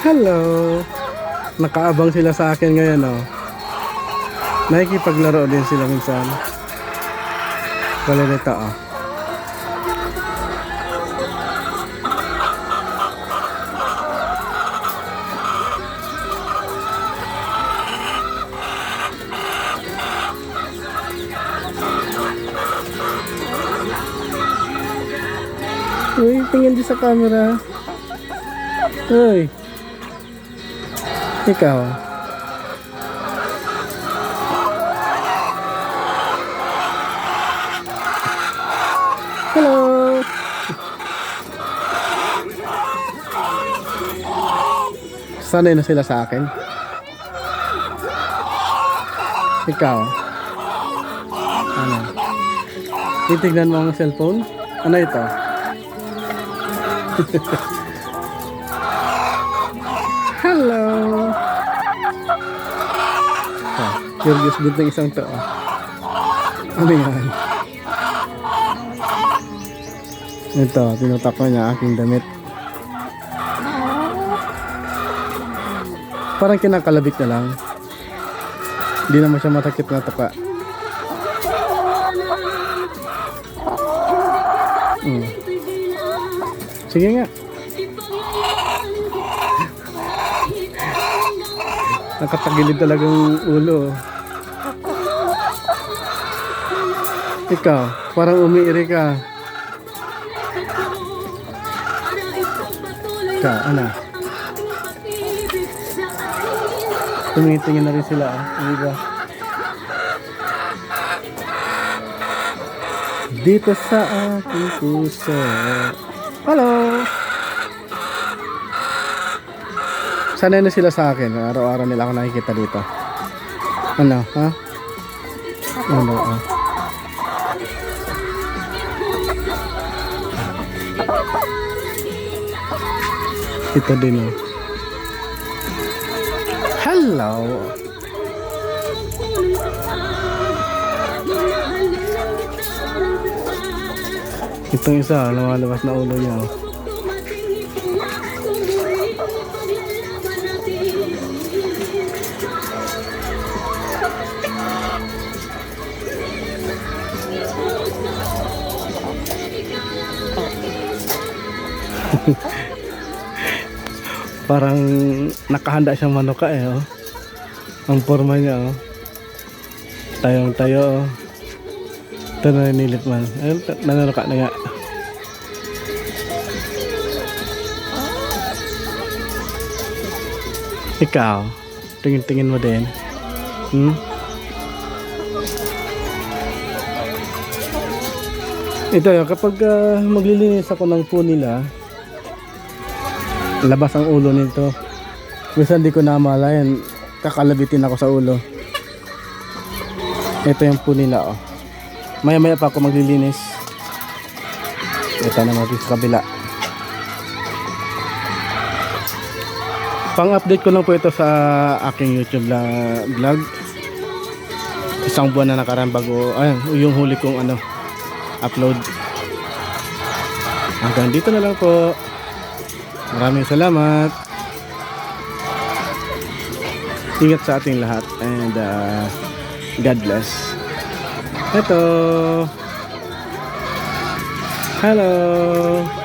Hello. Nakaabang sila sa akin ngayon, oh. Nakikipaglaro din sila minsan. Wala nito, oh. Uy, tingin di sa camera. Uy. Ikaw. Hello. Sanay na sila sa akin. Ikaw. Ano? Titignan mo ang cellphone? Ano ito? Hello! Curious din ng isang to. ah. Ano yan? Ito, tinutak niya aking damit. Parang kinakalabit na lang. Hindi naman siya matakit na taka. Hmm. Sige nga. Nakatagilid talagang ulo. Ikaw, parang umiiri ka. Ikaw, ano? Tumitingin na rin sila. ah. Hindi ba? Dito sa aking puso. Hello! Sanay na sila sa akin. Araw-araw nila ako nakikita dito. Ano, ha? Ano, ah. Ito din, oh. Hello! Itong isa, lumalabas na ulo niya. oh. Parang nakahanda siyang manuka eh, oh. Ang forma niya, oh. Tayong tayo, oh. Ito na nilip man. Ayun, nananuka na nga. Ikaw, tingin-tingin mo din. Hmm? Ito yun, kapag ah, maglilinis ako ng po nila, labas ang ulo nito. Minsan di ko namalayan, kakalabitin ako sa ulo. Ito yung po nila, oh. Maya maya pa ako maglilinis. Ito naman sa kabila. Pang-update ko lang po ito sa aking YouTube la vlog. Isang buwan na nakaraan bago, ayun, yung huli kong ano, upload. Hanggang dito na lang po. Maraming salamat. Ingat sa ating lahat and uh, God bless. Ito. Hello.